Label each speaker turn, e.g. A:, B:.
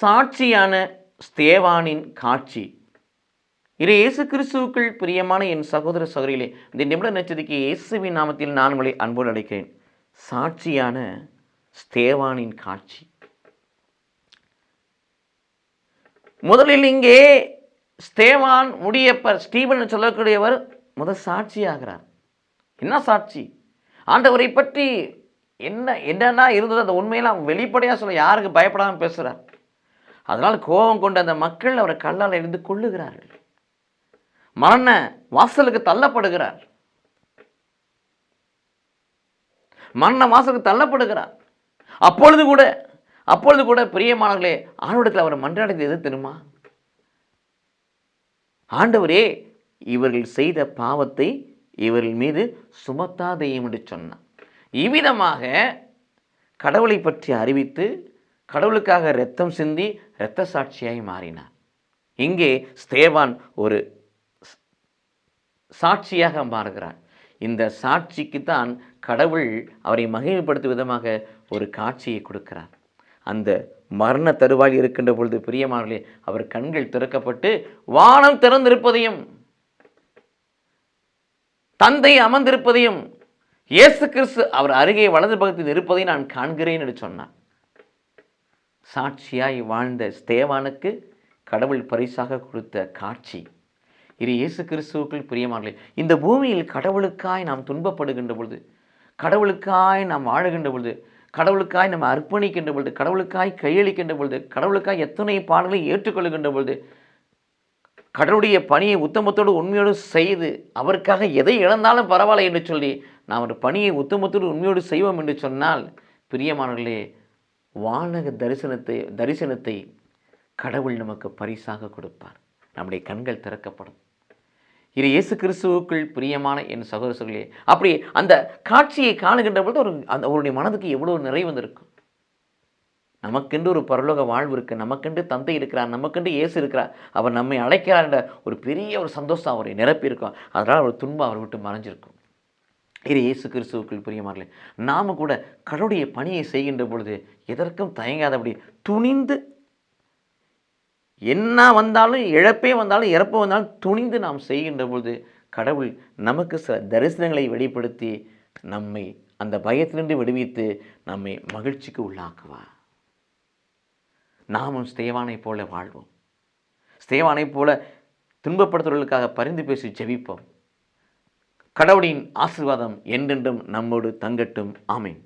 A: சாட்சியான ஸ்தேவானின் காட்சி. இது இயேசு கிறிஸ்துவுக்குள் பிரியமான என் சகோதர சகோதரிகளே இந்த நிமிட நட்சத்திற்கு இயேசுவின் நாமத்தில் நான் உங்களை அன்போடு அழைக்கிறேன். சாட்சியான ஸ்தேவானின் காட்சி. முதலில் இங்கே ஸ்தேவான் முடியப்பர் ஸ்டீபன் சொல்லக்கூடியவர் முதல் சாட்சியாகிறார். என்ன சாட்சி? ஆண்டவரை பற்றி என்ன என்னென்னா இருந்தது அந்த உண்மையெல்லாம் வெளிப்படையாக சொல்ல யாருக்கு பயப்படாமல் பேசுகிறார் அதனால் கோபம் கொண்ட அந்த மக்கள் அவரை கல்லால் எழுந்து கொள்ளுகிறார்கள் மரண வாசலுக்கு தள்ளப்படுகிறார். மரண வாசலுக்கு தள்ளப்படுகிறார். அப்பொழுது கூட அப்பொழுது கூட பிரியமானவர்களே ஆண்டவரத்தில் அவர் மன்றாடியது எது தெரியுமா? ஆண்டவரே இவர்கள் செய்த பாவத்தை இவர்கள் மீது சுமத்தாதையும் என்று சொன்னார். இவ்விதமாக கடவுளை பற்றி அறிவித்து கடவுளுக்காக இரத்தம் சிந்தி இரத்த சாட்சியாய் மாறினார். இங்கே ஸ்தேவான் ஒரு சாட்சியாக மாறுகிறார் இந்த சாட்சிக்கு தான் கடவுள் அவரை மகிழ்ப்படுத்தும் விதமாக ஒரு காட்சியை கொடுக்கிறார். அந்த மரண தருவாயில் இருக்கின்ற பொழுது பிரியமானவர்களே அவர் கண்கள் திறக்கப்பட்டு வானம் திறந்திருப்பதையும் தந்தை அமர்ந்திருப்பதையும் இயேசு கிறிஸ்து அவர் அருகே வலது பக்கத்தில் இருப்பதை நான் காண்கிறேன் என்று சொன்னார். சாட்சியாய் வாழ்ந்த ஸ்தேவானுக்கு கடவுள் பரிசாக கொடுத்த காட்சி. இது இயேசு கிறிஸ்துவுக்குள் பிரியமானே இந்த பூமியில் கடவுளுக்காய் நாம் துன்பப்படுகின்ற பொழுது கடவுளுக்காய் நாம் வாழுகின்ற பொழுது கடவுளுக்காய் நம்ம அர்ப்பணிக்கின்ற பொழுது கடவுளுக்காய் கையளிக்கின்ற பொழுது கடவுளுக்காய் எத்தனை பாடல்களை ஏற்றுக்கொள்கின்ற பொழுது கடவுளுடைய பணியை உத்தமத்தோடு உண்மையோடு செய்து அவருக்காக எதை இழந்தாலும் பரவாயில்லை என்று சொல்லி நாம் ஒரு பணியை உத்தமத்தோடு உண்மையோடு செய்வோம் என்று சொன்னால் பிரியமானவர்களே வானக தரிசனத்தை தரிசனத்தை கடவுள் நமக்கு பரிசாக கொடுப்பார். நம்முடைய கண்கள் திறக்கப்படும். இது இயேசு கிறிஸ்துவுக்குள் பிரியமான என் சகோதரர்களே அப்படி அந்த காட்சியை காணுகின்ற பொழுது ஒரு அந்த அவருடைய மனதுக்கு எவ்வளோ நிறைவு வந்திருக்கும். நமக்கென்று ஒரு பரலோக வாழ்வு இருக்குது நமக்கென்று தந்தை இருக்கிறார் நமக்கென்று இயேசு இருக்கிறார் அவர் நம்மை அழைக்கிறார் என்ற ஒரு பெரிய ஒரு சந்தோஷம் அவரை நிரப்பியிருக்கும். அதனால் ஒரு துன்பம் அவர் விட்டு மறைஞ்சிருக்கும். இது இயேசு கிறிஸ்துவுக்குள் பிரியமார்களே? நாம் கூட கடவுடைய பணியை செய்கின்ற பொழுது எதற்கும் தயங்காதபடி துணிந்து என்ன வந்தாலும் இழப்பே வந்தாலும் இறப்பு வந்தாலும் துணிந்து நாம் செய்கின்ற பொழுது கடவுள் நமக்கு சில தரிசனங்களை வெளிப்படுத்தி நம்மை அந்த பயத்திலிருந்து விடுவித்து நம்மை மகிழ்ச்சிக்கு உள்ளாக்குவார். நாமும் ஸ்தேவானைப் போல வாழ்வோம். ஸ்தேவானைப் போல துன்பப்படுத்துவர்களுக்காக பரிந்து பேசி ஜெபிப்போம். கடவுளின் ஆசிர்வாதம் என்றென்றும் நம்மோடு தங்கட்டும். ஆமீன்.